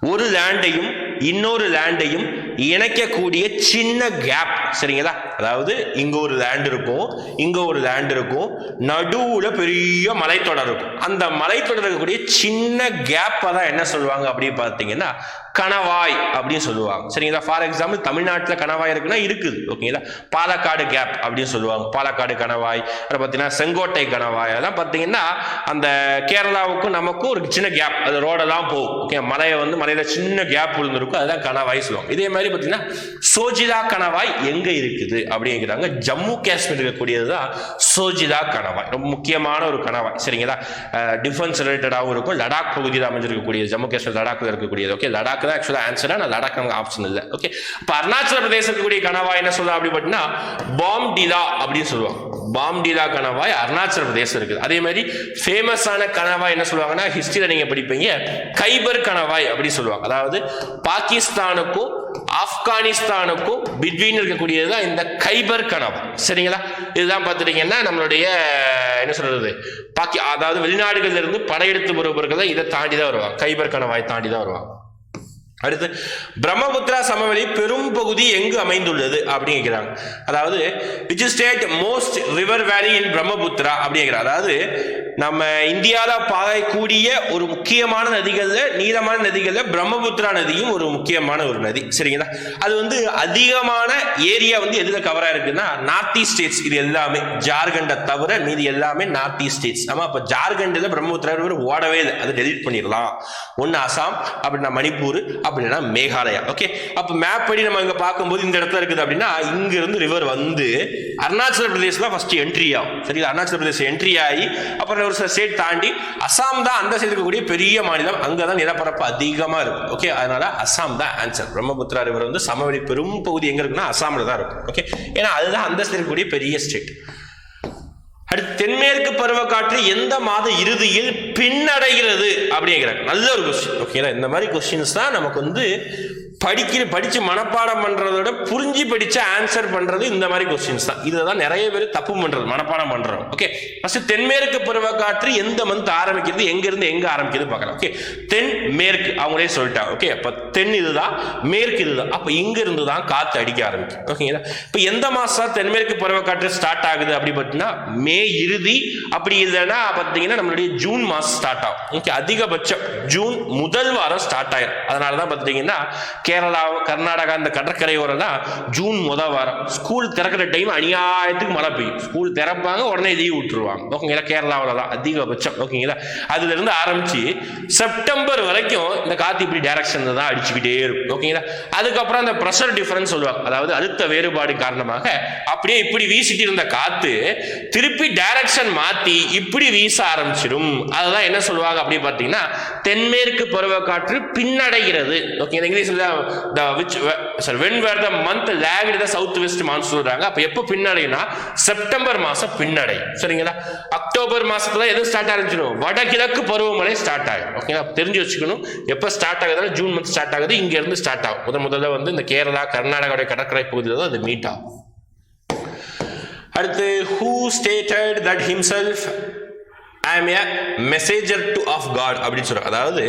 Speaker 1: ஒரு லேண்டையும் இன்னொரு லேண்டையும் இணைக்கக்கூடிய சின்ன கேப் சரிங்களா? அதாவது இங்கே ஒரு லேண்ட் இருக்கும் இங்கே ஒரு லேண்ட் இருக்கும் நடுவில் பெரிய மலைத்தொடர் இருக்கும். அந்த மலைத்தொடர் இருக்கக்கூடிய சின்ன கேப்பை தான் என்ன சொல்லுவாங்க அப்படின்னு பார்த்தீங்கன்னா கணவாய் அப்படின்னு சொல்லுவாங்க. சரிங்களா? ஃபார் எக்ஸாம்பிள் தமிழ்நாட்டில் கணவாய் இருக்குன்னா இருக்குது ஓகேங்களா? பாலக்காடு கேப் அப்படின்னு சொல்லுவாங்க. பாலக்காடு கணவாய் அப்புறம் பார்த்தீங்கன்னா செங்கோட்டை கணவாய். அதெல்லாம் பார்த்தீங்கன்னா அந்த கேரளாவுக்கும் நமக்கும் ஒரு சின்ன கேப் அது ரோடெல்லாம் போகும் ஓகே? மலையை வந்து மலையில் சின்ன கேப் விழுந்திருக்கும். அதுதான் கணவாய் சொல்லுவாங்க இதே மாதிரி பார்த்தீங்கன்னா சோஜிலா கணவாய் எங்கே இருக்குது அப்படிங்கிறாங்க ஜம்மு காஷ்மீர் இருக்கக்கூடியது தான் சோஜிதா கணவாய். ரொம்ப முக்கியமான ஒரு கணவாய். சரிங்களா? டிஃபென்ஸ் ரிலேட்டடாகவும் இருக்கும். லடாக் பகுதியில் அமைஞ்சிருக்கக்கூடியது ஜம்மு காஷ்மீர் லடாக்கில் இருக்கக்கூடியது. ஓகே லடாக் தான் ஆக்சுவலாக ஆன்சர் நான் லடாக் அங்கே ஆப்ஷன் இல்லை. ஓகே இப்போ அருணாச்சல பிரதேசத்துக்குரிய கணவாய் என்ன சொல்லலாம் அப்படி பார்த்தீங்கன்னா பாம்டிலா அப்படின்னு சொல்லுவாங்க. பாம்டிலா கணவாய் அருணாச்சல பிரதேசம் இருக்குது. அதே மாதிரி ஃபேமஸான கணவாய் என்ன சொல்லுவாங்கன்னா ஹிஸ்டரியில் நீங்கள் படிப்பீங்க கைபர் கணவாய் அப்படின்னு சொல்லுவாங்க. அதாவது பாகிஸ்தானுக்கும் ஆப்கானிஸ்தானுக்கும் பிட்வீன் இருக்கக்கூடியது தான் இந்த கைபர் கணவாய். சரிங்களா? இதுதான் பார்த்துட்டீங்கன்னா நம்மளுடைய என்ன சொல்றது பாக்கி அதாவது வெளிநாடுகள்ல இருந்து படையெடுத்து வருபவர்கள் தான் இதை தாண்டி தான் வருவாங்க. கைபர் கணவாய் தாண்டி தான் வருவாங்க. அடுத்து பிரம்மபுத்திரா சமவெளி பெரும் பகுதி எங்கு அமைந்துள்ளது அப்படிங்கிறாங்க அதாவது விச் ஸ்டேட் மோஸ்ட் ரிவர் வேலி இன் பிரம்மபுத்திரா அப்படிங்கிறாங்க அதாவது நம்ம இந்தியாவில் பாயக்கூடிய ஒரு முக்கியமான நதிகளில் நீளமான நதிகளில் பிரம்மபுத்திரா நதியும் ஒரு முக்கியமான ஒரு நதி. சரிங்களா? அது வந்து அதிகமான ஏரியா வந்து எதில் கவராக இருக்குன்னா நார்த் ஈஸ்ட் ஸ்டேட்ஸ் இது எல்லாமே. ஜார்க்கண்டை தவிர மீதி எல்லாமே நார்த் ஈஸ்ட் ஸ்டேட்ஸ் ஆமா அப்போ ஜார்க்கண்டில் பிரம்மபுத்திரா ஓடவே இல்லை. அதை டெலிட் பண்ணிடலாம். ஒன்று அசாம் அப்படின்னா மணிப்பூர் அப்படின்னா மேகாலயா. ஓகே அப்போ மேப் படி நம்ம இங்கே பார்க்கும்போது இந்த இடத்துல இருக்குது அப்படின்னா இங்க இருந்து ரிவர் வந்து அருணாச்சல பிரதேஷ் தான் ஃபர்ஸ்ட் என்ட்ரி ஆகும். சரிங்களா? அருணாச்சல பிரதேஷ் என்ட்ரி ஆகி அப்புறம் ஒரு சில ஸ்டேட் தாண்டி அசாம் தான் அந்த சைடு இருக்கக்கூடிய பெரிய மாநிலம். அங்கதான் நிலப்பரப்பு அதிகமா இருக்கும் ஓகே அதனால அசாம் தான் ஆன்சர் பிரம்மபுத்திரா ரிவர் வந்து சமவெளி பெரும் பகுதி எங்க இருக்குன்னா அசாம்ல தான் இருக்கும். ஓகே ஏன்னா அதுதான் அந்த சைடு இருக்கக்கூடிய பெரிய ஸ்டேட் அடுத்து தென்மேற்கு பருவக்காற்று எந்த மாத இறுதியில் பின்னடைகிறது? அப்படிங்கிறாங்க நல்ல ஒரு கொஸ்டின் ஓகேங்களா இந்த மாதிரி கொஸ்டின்ஸ் தான் நமக்கு வந்து படிக்கிற படித்து மனப்பாடம் பண்ணுறதோட புரிஞ்சு படித்து ஆன்சர் பண்ணுறது இந்த மாதிரி கொஸ்டின்ஸ் தான். இதை தான் நிறைய பேர் தப்பு பண்ணுறது மனப்பாடம் பண்ணுறோம் ஓகே ஃபஸ்ட்டு தென்மேற்கு பருவக்காற்று எந்த மந்த் ஆரம்பிக்கிறது எங்கேருந்து எங்கே ஆரம்பிக்கிறது பார்க்கலாம். ஓகே தென் மேற்கு அவங்களே சொல்லிட்டாங்க. ஓகே அப்போ தென் இதுதான் மேற்கு இதுதான். அப்போ இங்கேருந்து தான் காற்று அடிக்க ஆரம்பிக்கும் ஓகேங்களா இப்போ எந்த மாதம் தென்மேற்கு பருவக்காற்று ஸ்டார்ட் ஆகுது அப்படி பார்த்தீங்கன்னா மே இறுதி அப்படி இல்லைன்னா பார்த்தீங்கன்னா நம்மளுடைய ஜூன் மாதம் ஸ்டார்ட் ஆகும். ஓகே அதிகபட்சம் ஜூன் முதல் வாரம் ஸ்டார்ட் ஆயிடும் அதனால தான் பார்த்தீங்கன்னா கேரளா கர்நாடகா இந்த கடற்கரையோரெல்லாம் ஜூன் முத வாரம். ஸ்கூல் திறக்கிற டைம் அநியாயத்துக்கு மழை பெய்யும். ஸ்கூல் திறப்பாங்க உடனே லீவ் விட்டுருவாங்க. ஓகேங்களா? கேரளாவில் தான் அதிகபட்சம். ஓகேங்களா? அதுலேருந்து ஆரம்பித்து செப்டம்பர் வரைக்கும் இந்த காற்று இப்படி டைரக்ஷன் தான் அடிச்சுக்கிட்டே இருக்கும். ஓகேங்களா? அதுக்கப்புறம் அந்த ப்ரெஷர் டிஃபரன்ஸ் சொல்லுவாங்க. அதாவது அழுத்த வேறுபாடு காரணமாக அப்படியே இப்படி வீசிட்டு இருந்த காற்று திருப்பி டைரக்ஷன் மாற்றி இப்படி வீச ஆரம்பிச்சிடும். அதுதான் என்ன சொல்லுவாங்க அப்படி பார்த்தீங்கன்னா தென்மேற்கு பருவக்காற்று பின்னடைகிறது. ஓகே இங்கிலீஷ்ல the which sorry when where the month lagged தான் சவுத் வெஸ்ட் மான்சூன் சொல்றாங்க. அப்ப எப்போ பின்னடைனா செப்டம்பர் மாசம் பின்னடை. சரிங்களா? அக்டோபர் மாசத்துல எது ஸ்டார்ட் ஆரம்பிச்சிடும். வடகிழக்கு பருவமழை ஸ்டார்ட் ஆகும். ஓகேங்களா தெரிஞ்சு வச்சுக்கணும். எப்போ ஸ்டார்ட் ஆகுதுன்னா ஜூன் மந்த் ஸ்டார்ட் ஆகுது. இங்க இருந்து ஸ்டார்ட் ஆகும். முத முதல்ல வந்து இந்த கேரளா கர்நாடகாவுடைய கடற்கரை பகுதியில் தான் அது மீட் ஆகும். அடுத்து who stated that himself I am a messenger to of God அப்படின்னு சொல்றாங்க. அதாவது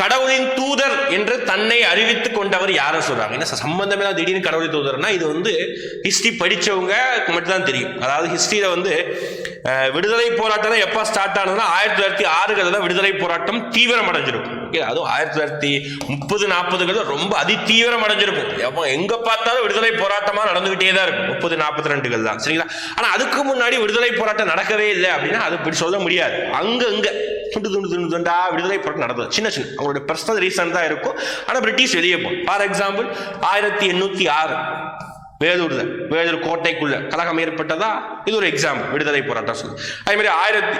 Speaker 1: கடவுளின் தூதர் என்று தன்னை அறிவித்துக் கொண்டவர் யாரை சொல்றாங்க. என்ன சம்பந்தமே தான் திடீர்னு கடவுளின் தூதர்னா இது வந்து ஹிஸ்டரி படித்தவங்க மட்டும்தான் தெரியும். அதாவது ஹிஸ்டரியில வந்து விடுதலை போராட்டம் தான் எப்போ ஸ்டார்ட் ஆனதுன்னா ஆயிரத்தி தொள்ளாயிரத்தி ஆறுகளில் தான் விடுதலை போராட்டம் தீவிரம் அடைஞ்சிருக்கும் ஓகே அதுவும் ஆயிரத்தி தொள்ளாயிரத்தி முப்பது நாற்பதுகளில் ரொம்ப அதி தீவிரம் அடைஞ்சிருக்கும். எப்போ எங்கே பார்த்தாலும் விடுதலை போராட்டமாக நடந்துகிட்டே தான் இருக்கும். முப்பது நாற்பத்தி ரெண்டுகள் தான். சரிங்களா? ஆனால் அதுக்கு முன்னாடி விடுதலை போராட்டம் நடக்கவே இல்லை அப்படின்னா அது இப்படி சொல்ல முடியாது. அங்கே இங்கே. துண்டு துண்டு துண்டு துண்டா விடுதலை போராட்டம் நடந்தது. சின்ன சின்ன. அவங்களோட பர்சனல் ரீசன் தான் இருக்கும். ஆனால் பிரிட்டிஷ் வெளியே போகும் ஃபார் எக்ஸாம்பிள் ஆயிரத்தி எண்ணூற்றி ஆறு. வேலூர்ல வேலூர் கோட்டைக்குள்ள கலகம் ஏற்பட்டதா? இது ஒரு எக்ஸாம்பிள் விடுதலை போராட்டம் சொல்லு அதே மாதிரி ஆயிரத்தி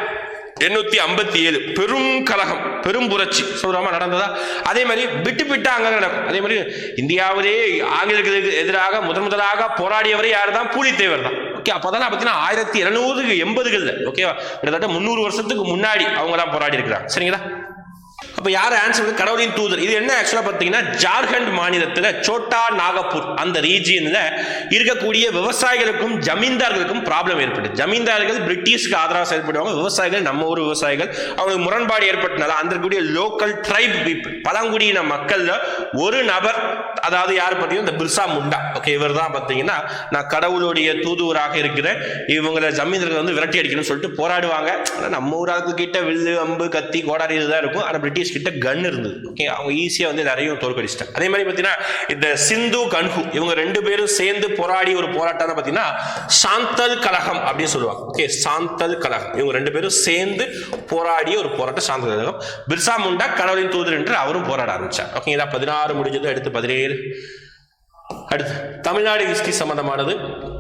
Speaker 1: எண்ணூத்தி ஐம்பத்தி ஏழு. பெரும் கலகம் பெரும் புரட்சி. சொல்றாம நடந்ததா? அதே மாதிரி விட்டு விட்டு அங்க நடக்கும். அதே மாதிரி இந்தியாவிலே ஆங்கிலேயர்களுக்கு எதிராக முதன் முதலாக போராடியவரே யார் தான் பூலித்தேவர் தான். ஓகே அப்பதான் பார்த்தீங்கன்னா ஆயிரத்தி இருநூறு எண்பதுகள்ல ஓகேவா? கிட்டத்தட்ட முந்நூறு வருஷத்துக்கு முன்னாடி அவங்க தான் போராடி இருக்கிறாங்க. சரிங்களா? அப்போ யார் ஆன்சர் வந்து கடவுளின் தூதர்? இது என்ன ஆக்சுவலாக பார்த்தீங்கன்னா ஜார்க்கண்ட் மாநிலத்தில் சோட்டா நாகப்பூர் அந்த ரீஜியனில் இருக்கக்கூடிய விவசாயிகளுக்கும் ஜமீன்தார்களுக்கும் ப்ராப்ளம் ஏற்பட்டு ஜமீன்தார்கள் பிரிட்டிஷ்க்கு ஆதரவாக செயல்படுவாங்க. விவசாயிகள் நம்ம ஊர் விவசாயிகள் அவங்களுக்கு முரண்பாடு ஏற்பட்டனால அந்த இருக்கக்கூடிய லோக்கல் ட்ரைப் பீப்புள் பழங்குடியின மக்களில் ஒரு நபர் அதாவது யார் பார்த்தீங்கன்னா இந்த பிர்சா முண்டா. ஓகே இவர் தான் பார்த்தீங்கன்னா நான் கடவுளுடைய தூதுவராக இருக்கிறேன். இவங்களை ஜமீன்தார்கள் வந்து விரட்டி அடிக்கணும்னு சொல்லிட்டு போராடுவாங்க. ஆனால் நம்ம ஊர் கிட்ட வில்லு அம்பு கத்தி கோடாரி இதுதான் இருக்கும். ஆனால் பிரிட்டிஷ் கிட்ட கன் இருந்தது. ஓகே அவங்க ஈஸியா வந்து நிறைய தோற்கடிச்சிட்டாங்க. அதே மாதிரி பார்த்தீங்கன்னா இந்த சிந்து கன்ஹு இவங்க ரெண்டு பேரும் சேர்ந்து போராடி ஒரு போராட்டம் பார்த்தீங்கன்னா சாந்தல் கலகம் அப்படின்னு சொல்லுவாங்க. ஓகே சாந்தல் கலகம். இவங்க ரெண்டு பேரும் சேர்ந்து போராடிய ஒரு போராட்டம் சாந்தல் கலகம். பிர்சா முண்டா கடவுளின் தூதர் என்று அவரும் போராட ஆரம்பிச்சார். ஓகேங்களா பதினாறு முடிஞ்சது அடுத்து பதினேழு. அடுத்து தமிழ்நாடு ஹிஸ்டரி சம்பந்தமானது.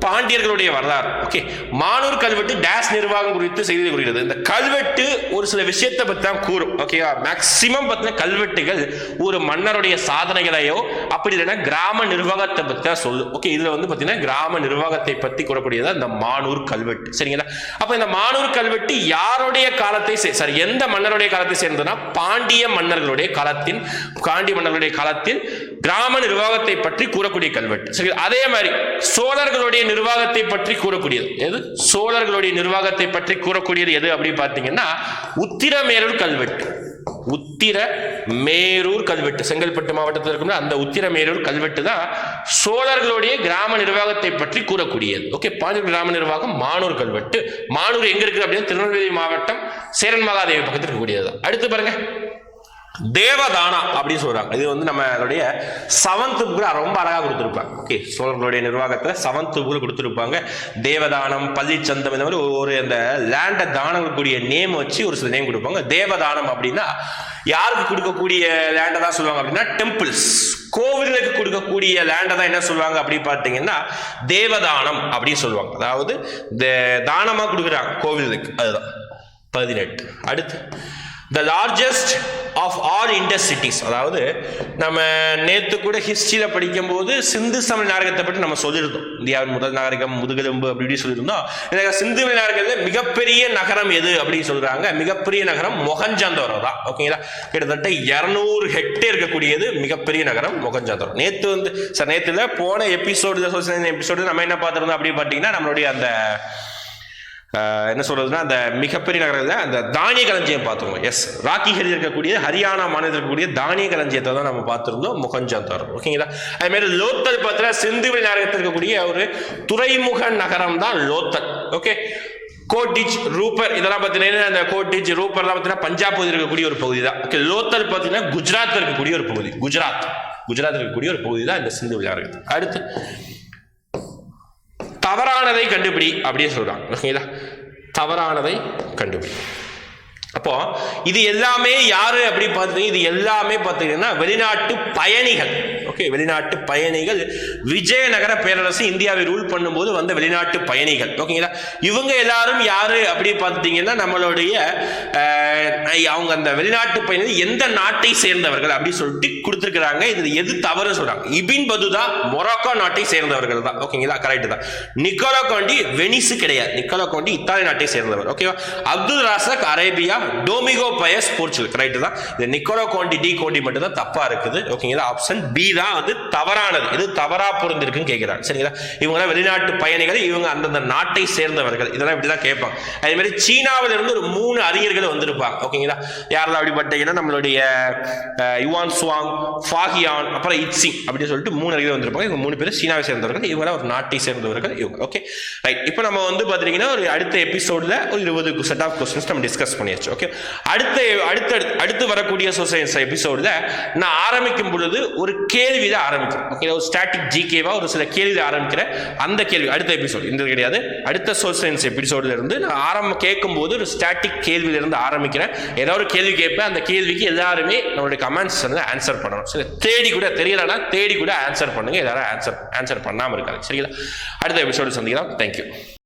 Speaker 1: பாண்டியர்களுடைய வரலாறு. ஓகே மானூர் கல்வெட்டு டேஸ் நிர்வாகம் குறித்து செய்தி கூறுகிறது. இந்த கல்வெட்டு ஒரு சில விஷயத்தை பற்றி தான் கூறும் ஓகேவா மேக்சிமம் பார்த்தினா கல்வெட்டுகள் ஒரு மன்னருடைய சாதனைகளையோ அப்படி இல்லைன்னா கிராம நிர்வாகத்தை பற்றி தான் சொல்லும் ஓகே இதில் வந்து பார்த்தீங்கன்னா கிராம நிர்வாகத்தை பற்றி கூறக்கூடியது இந்த மானூர் கல்வெட்டு. சரிங்களா? அப்போ இந்த மானூர் கல்வெட்டு யாருடைய காலத்தை சே- சாரி எந்த மன்னருடைய காலத்தை சேர்ந்ததுன்னா பாண்டிய மன்னர்களுடைய காலத்தின் பாண்டிய மன்னர்களுடைய காலத்தில் கிராம நிர்வாகத்தை பற்றி கூறக்கூடிய கல்வெட்டு. சரி அதே மாதிரி சோழர்களுடைய நிர்வாகத்தை பற்றி கூறக்கூடியது. எது? சோழர்களுடைய நிர்வாகத்தை பற்றி கூறக்கூடியது எது அப்படின்னு பார்த்தீங்கன்னா உத்திரமேரூர் கல்வெட்டு. உத்திர மேரூர் கல்வெட்டு. செங்கல்பட்டு மாவட்டத்தில் இருக்கும் அந்த உத்திரமேரூர் கல்வெட்டு தான் சோழர்களுடைய கிராம நிர்வாகத்தை பற்றி கூறக்கூடியது. ஓகே பாண்டியர் கிராம நிர்வாகம் மானூர் கல்வெட்டு. மானூர் எங்க இருக்கு அப்படின்னா திருநெல்வேலி மாவட்டம் சேரன் மகாதேவி பக்கத்தில் இருக்கக்கூடியது அடுத்து பாருங்க. தேவதானா அப்படின்னு சொல்றாங்க. இது வந்து நம்ம அதனுடைய செவன்த் புக்ல ரொம்ப அழகா கொடுத்துருப்பாங்க. ஓகே சோழர்களுடைய நிர்வாகத்துல செவன்த் புக்ல கொடுத்துருப்பாங்க. தேவதானம் பள்ளிச்சந்தம் இந்த மாதிரி ஒரு அந்த லேண்டை தானம் கூடிய நேம் வச்சு ஒரு சில நேம் கொடுப்பாங்க. தேவதானம் அப்படின்னா யாருக்கு கொடுக்கக்கூடிய லேண்டை தான் சொல்லுவாங்க அப்படின்னா டெம்பிள்ஸ் கோவில்களுக்கு கொடுக்கக்கூடிய லேண்டை தான் என்ன சொல்லுவாங்க அப்படின்னு பார்த்தீங்கன்னா தேவதானம் அப்படின்னு சொல்லுவாங்க. அதாவது தே- தானமா கொடுக்குறாங்க கோவிலுக்கு அதுதான். பதினெட்டு. அடுத்து the largest of all industries அதாவது நம்ம நேற்று கூட ஹிஸ்ட்ரியில் படிக்கும்போது சிந்து சமய நாகரிகத்தை பற்றி நம்ம சொல்லியிருந்தோம். இந்தியாவின் முதல் நாகரிகம் முதுகெலும்பு அப்படி இப்படி சொல்லியிருந்தோம். இந்த சிந்து சமய நாகரிகத்தில் மிகப்பெரிய நகரம் எது அப்படின்னு சொல்கிறாங்க மிகப்பெரிய நகரம் மொகஞ்சாந்தோரோ தான். ஓகேங்களா கிட்டத்தட்ட இரநூறு ஹெக்டேர் இருக்கக்கூடியது மிகப்பெரிய நகரம் மொகஞ்சாந்தோரோ நேற்று வந்து சார் நேற்றுல போன எபிசோடு எபிசோடு நம்ம என்ன பார்த்துருந்தோம் அப்படின்னு பார்த்தீங்கன்னா நம்மளுடைய அந்த என்ன சொல்றதுன்னா அந்த மிகப்பெரிய நகரத்தில் அந்த தானிய களஞ்சியம் பார்த்துருவோம். எஸ் ராக்கி ஹில் இருக்கக்கூடிய ஹரியானா மாநிலத்தில் இருக்கக்கூடிய தானிய களஞ்சியத்தை தான் நம்ம பார்த்துருந்தோம் முகஞ்சாந்தர் ஓகேங்களா அதே மாதிரி லோத்தல் பார்த்தா சிந்துவெளி நகரத்தில் இருக்கக்கூடிய ஒரு துறைமுக நகரம் தான் லோத்தல். ஓகே கோட்டிச் ரூப்பர் இதெல்லாம் பார்த்தீங்கன்னா அந்த கோட்டிச் ரூப்பர்லாம் பார்த்தீங்கன்னா பஞ்சாப் பகுதியில் இருக்கக்கூடிய ஒரு பகுதி தான். ஓகே லோத்தல் பார்த்தீங்கன்னா குஜராத்தில் இருக்கக்கூடிய ஒரு பகுதி. குஜராத். குஜராத்தில் இருக்கக்கூடிய ஒரு பகுதி தான் இந்த சிந்து விளையாடுறது அடுத்து தவறானதை கண்டுபிடி அப்படியே சொல்றாங்க. ஓகேங்களா? தவறானதை கண்டுபிடி. அப்போ இது எல்லாமே யாரு அப்படி பார்த்தீங்கன்னா இது எல்லாமே பார்த்தீங்கன்னா வெளிநாட்டு பயணிகள். ஓகே வெளிநாட்டு பயணிகள். விஜயநகர பேரரசு இந்தியாவை ரூல் பண்ணும்போது வந்த வெளிநாட்டு பயணிகள். ஓகேங்களா? இவங்க எல்லாரும் யாரு அப்படி பார்த்தீங்கன்னா நம்மளுடைய அவங்க அந்த வெளிநாட்டு பயணிகள் எந்த நாட்டை சேர்ந்தவர்கள் அப்படி சொல்லிட்டு கொடுத்துருக்குறாங்க. இது எது தவறு சொல்றாங்க. இபின் பதுதா மொராக்கோ நாட்டை சேர்ந்தவர்கள் தான். ஓகேங்களா? கரெக்ட் தான். நிக்கோலோ கோண்டி வெனிஸ் கிடையாது. நிக்கோலோ கோண்டி இத்தாலி நாட்டை சேர்ந்தவர். ஓகேவா? Abdul Razak Arabia Domingo Paes Portugal correct தான். இது நிக்கோலோ கோண்டி டி கோண்டி மட்டும் தான் தப்பா இருக்குது. ஓகேங்களா ஆப்ஷன் பி தான் வந்து தவறானது. இது தவறா பொருந்திருக்குன்னு கேட்கிறாங்க சரிங்களா? இவங்க வெளிநாட்டு பயணிகள் இவங்க அந்தந்த நாட்டை சேர்ந்தவர்கள். இதெல்லாம் இப்படிதான் கேட்பாங்க. அதே மாதிரி சீனாவில இருந்து ஒரு மூணு அறிஞர்கள் வந்திருப்பாங்க. ஓகேங்களா யாரெல்லாம் அப்படி பார்த்தீங்கன்னா நம்மளுடைய யுவான் சுவாங் ஃபாகியான் அப்புறம் இட்சிங் அப்படின்னு சொல்லிட்டு மூணு அறிஞர்கள் வந்திருப்பாங்க. இவங்க மூணு பேர் சீனாவை சேர்ந்தவர்கள் இவங்களாம் ஒரு நாட்டை சேர்ந்தவர்கள் இவங்க. ஓகே ரைட் இப்போ நம்ம வந்து பார்த்தீங்கன்னா ஒரு அடுத்த எபிசோட்ல ஒரு இருபது செட் ஆஃப் கொஸ்டின்ஸ் நம்ம டிஸ்கஸ் பண்ணியாச்சு. ஓகே அடுத்த அடுத்த அடுத்து வரக்கூடிய சோசியன்ஸ் எபிசோடில் நான் ஆரம்பிக்கும் பொழுது ஒரு கேள்வி தான் ஆரம்பிக்கிறேன் ஓகே ஒரு ஸ்டாட்டிக் ஜிகேவா ஒரு சில கேள்வி ஆரம்பிக்கிறேன். அந்த கேள்வி அடுத்த எபிசோடு இந்த கிடையாது. அடுத்த சோல் எபிசோடில் இருந்து நான் ஆரம்ப கேட்கும்போது ஒரு ஸ்டாட்டிக் கேள்வியிலிருந்து ஆரம்பிக்கிறேன். ஏதாவது ஒரு கேள்வி கேட்பேன் அந்த கேள்விக்கு எல்லாருமே நம்மளுடைய கமெண்ட்ஸ் வந்து ஆன்சர் பண்ணணும். சரி தேடி கூட தெரியலனா தேடி கூட ஆன்சர் பண்ணுங்க. எல்லாரும் ஆன்சர் ஆன்சர் பண்ணாமல் இருக்காது. சரிங்களா? அடுத்த எபிசோடு சந்திக்கலாம். தேங்க்யூ